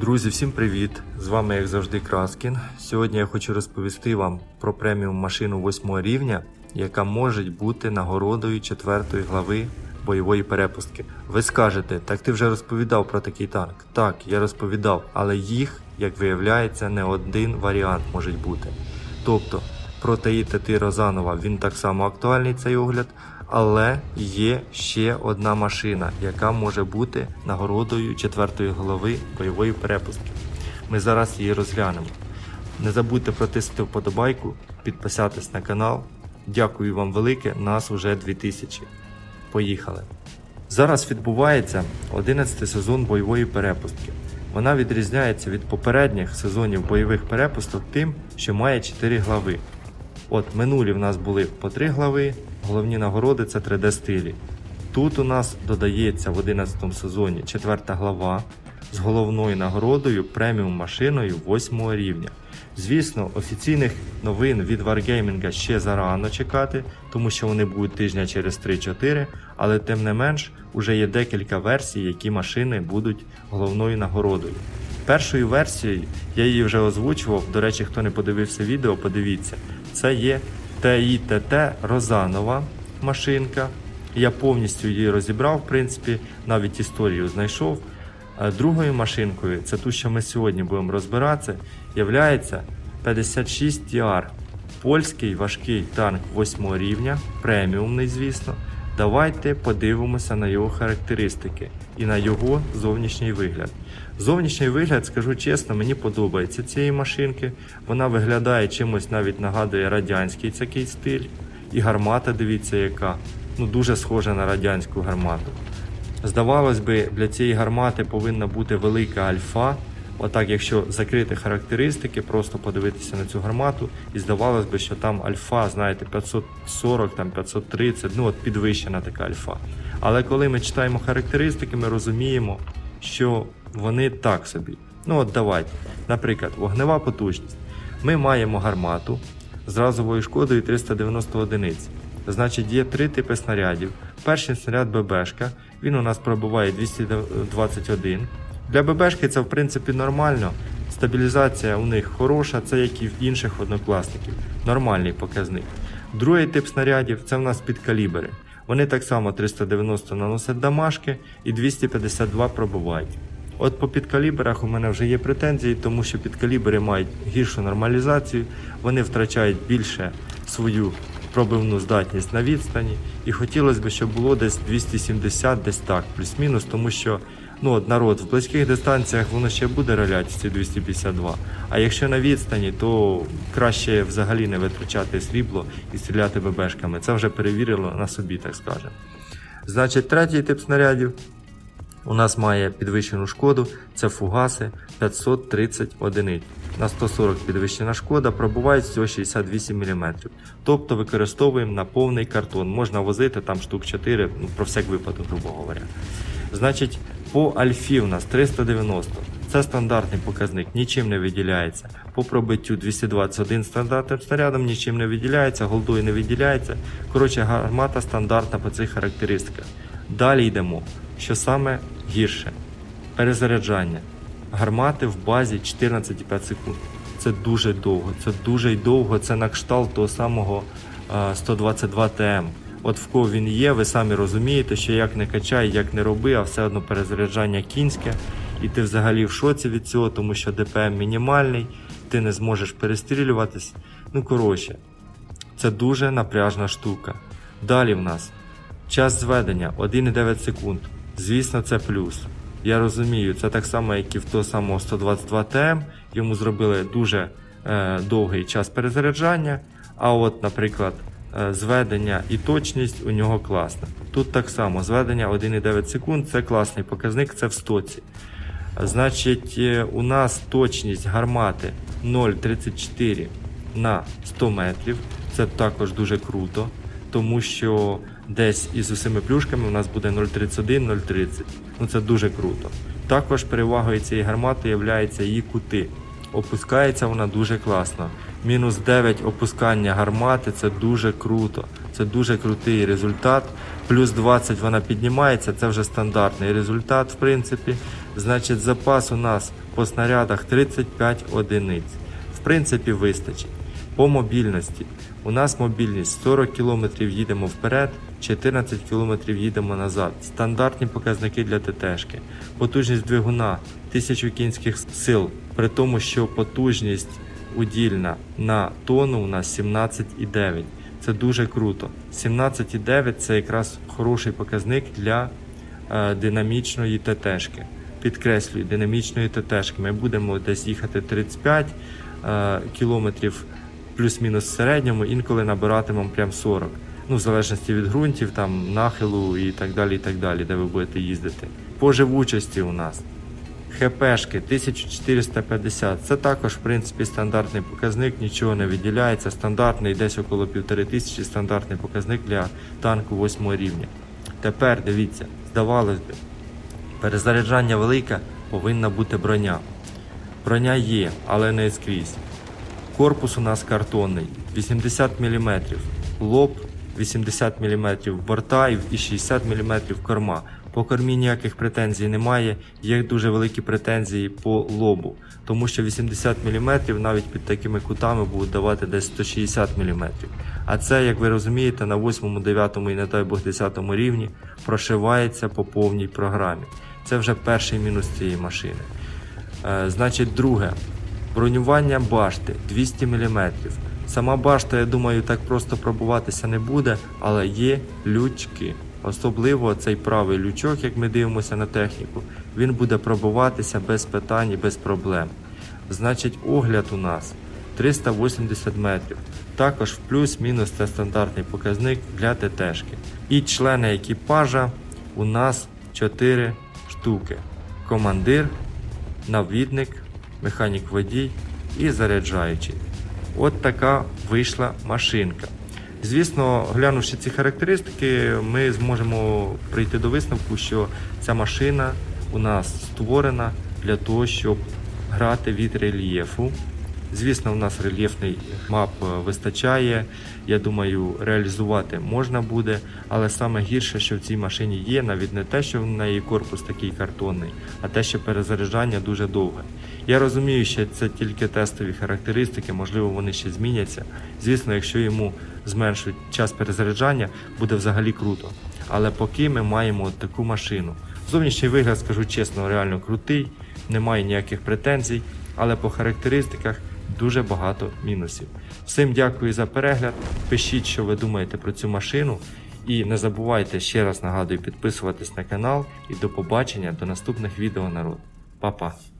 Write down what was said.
Друзі, всім привіт! З вами, як завжди, Краскін. Сьогодні я хочу розповісти вам про преміум машину 8 рівня, яка може бути нагородою 4 глави бойової перепустки. Ви скажете, так ти вже розповідав про такий танк. Так, я розповідав, але їх, як виявляється, не один варіант може бути. Тобто, про ТАІ Розанова він так само актуальний цей огляд, але є ще одна машина, яка може бути нагородою 4 голови бойової перепустки. Ми зараз її розглянемо. Не забудьте протиснути вподобайку, підписатись на канал. Дякую вам велике, нас уже 2000. Поїхали! Зараз відбувається 11 сезон бойової перепустки. Вона відрізняється від попередніх сезонів бойових перепусток тим, що має 4 глави. От минулі в нас були по 3 глави, головні нагороди це 3D стилі. Тут у нас додається в 11 сезоні 4 глава з головною нагородою преміум машиною 8 рівня. Звісно, офіційних новин від Wargaming ще зарано чекати, тому що вони будуть тижня через 3-4, але тим не менш уже є декілька версій, які машини будуть головною нагородою. Першою версією я її вже озвучував. До речі, хто не подивився відео, подивіться. Це є TITT Розанова машинка. Я повністю її розібрав, в принципі, навіть історію знайшов. Другою машинкою, це ту, що ми сьогодні будемо розбиратися, являється 56 TR. Польський важкий танк 8 рівня, преміумний, звісно. Давайте подивимося на його характеристики і на його зовнішній вигляд. Зовнішній вигляд, скажу чесно, мені подобається цієї машинки. Вона виглядає чимось навіть нагадує радянський такий стиль. І гармата, дивіться, яка ну дуже схожа на радянську гармату. Здавалось би, для цієї гармати повинна бути велика альфа. Отак, якщо закрити характеристики, просто подивитися на цю гармату, і здавалось би, що там альфа, знаєте, 540, там 530, ну от підвищена така альфа. Але коли ми читаємо характеристики, ми розуміємо, що вони так собі. Ну от давайте. Наприклад, вогнева потужність. Ми маємо гармату з разовою шкодою 390 одиниць. Значить, є три типи снарядів. Перший снаряд ББшка, він у нас пробиває 221. Для ББшки це в принципі нормально. Стабілізація у них хороша, це як і в інших однокласників. Нормальний показник. Другий тип снарядів це в нас підкалібри. Вони так само 390 наносять дамажки і 252 пробивають. От по підкалібрах у мене вже є претензії, тому що підкалібри мають гіршу нормалізацію, вони втрачають більше свою пробивну здатність на відстані. І хотілося б, щоб було десь 270, десь так, плюс-мінус, тому що ну, от народ в близьких дистанціях воно ще буде роляти ці 252. А якщо на відстані, то краще взагалі не витрачати срібло і стріляти ББшками. Це вже перевірило на собі, так скажемо. Значить, третій тип снарядів у нас має підвищену шкоду, це фугаси 530 одиниць. На 140 підвищена шкода, пробувають всього 68 мм. Тобто використовуємо на повний картон. Можна возити там штук 4, ну, про всяк випадок, грубо говоря. Значить, по альфі у нас 390. Це стандартний показник, нічим не виділяється. По пробиттю 221 стандартним снарядом нічим не виділяється, голдою не виділяється. Коротше, гармата стандартна по цих характеристиках. Далі йдемо. Що саме гірше? Перезаряджання. Гармати в базі 14,5 секунд. Це дуже довго. Це дуже довго. Це на кшталт того самого 122 ТМ. От в кого він є, ви самі розумієте, що як не качай, як не роби, а все одно перезаряджання кінське. І ти взагалі в шоці від цього, тому що ДПМ мінімальний, ти не зможеш перестрілюватись. Ну коротше, це дуже напряжна штука. Далі в нас час зведення 1,9 секунд. Звісно, це плюс. Я розумію, це так само, як і в того самого 122 ТМ. Йому зробили дуже е, довгий час перезаряджання. А от, наприклад, зведення і точність у нього класна. Тут так само зведення 1,9 секунд це класний показник, це в стоці. Значить, е, у нас точність гармати 0,34 на 100 метрів. Це також дуже круто, тому що десь із усіми плюшками у нас буде 0,31-0,30. Ну це дуже круто. Також перевагою цієї гармати є її кути. Опускається вона дуже класно. Мінус 9 опускання гармати це дуже круто. Це дуже крутий результат. Плюс 20 вона піднімається, це вже стандартний результат, в принципі. Значить, запас у нас по снарядах 35 одиниць. В принципі, вистачить. По мобільності. У нас мобільність 40 км їдемо вперед, 14 км їдемо назад. Стандартні показники для ТТшки. Потужність двигуна 1000 кінських сил, при тому, що потужність удільна на тонну у нас 17,9. Це дуже круто. 17,9 це якраз хороший показник для е, динамічної ТТшки. Підкреслюю, динамічної ТТшки. Ми будемо десь їхати 35 е, кілометрів плюс-мінус в середньому, інколи набиратимемо прям 40. Ну, в залежності від ґрунтів, там, нахилу і так далі, і так далі, де ви будете їздити. По живучості у нас ХПшки 1450. Це також, в принципі, стандартний показник, нічого не виділяється. Стандартний десь около 1500 стандартний показник для танку 8 рівня. Тепер дивіться, здавалось би, перезаряджання велике, повинна бути броня. Броня є, але не скрізь. Корпус у нас картонний, 80 мм, лоб 80 мм борта і 60 мм корма. По кормі ніяких претензій немає, є дуже великі претензії по лобу, тому що 80 мм навіть під такими кутами будуть давати десь 160 мм. А це, як ви розумієте, на 8, 9 і не дай Бог 10 рівні прошивається по повній програмі. Це вже перший мінус цієї машини. Е, значить, друге, бронювання башти 200 мм. Сама башта, я думаю, так просто пробуватися не буде, але є лючки. Особливо цей правий лючок, як ми дивимося на техніку, він буде пробуватися без питань і без проблем. Значить, огляд у нас 380 метрів. Також в плюс-мінус це стандартний показник для ТТшки. І члени екіпажа у нас 4 штуки. Командир, навідник, механік водій і заряджаючий. От така вийшла машинка. Звісно, глянувши ці характеристики, ми зможемо прийти до висновку, що ця машина у нас створена для того, щоб грати від рельєфу. Звісно, у нас рельєфний мап е, вистачає. Я думаю, реалізувати можна буде, але саме гірше, що в цій машині є, навіть не те, що в неї корпус такий картонний, а те, що перезаряджання дуже довге. Я розумію, що це тільки тестові характеристики, можливо, вони ще зміняться. Звісно, якщо йому зменшують час перезаряджання, буде взагалі круто. Але поки ми маємо таку машину. Зовнішній вигляд, скажу чесно, реально крутий, немає ніяких претензій, але по характеристиках дуже багато мінусів. Всім дякую за перегляд. Пишіть, що ви думаєте про цю машину. І не забувайте ще раз нагадую підписуватись на канал і до побачення до наступних відео народ. Па-па!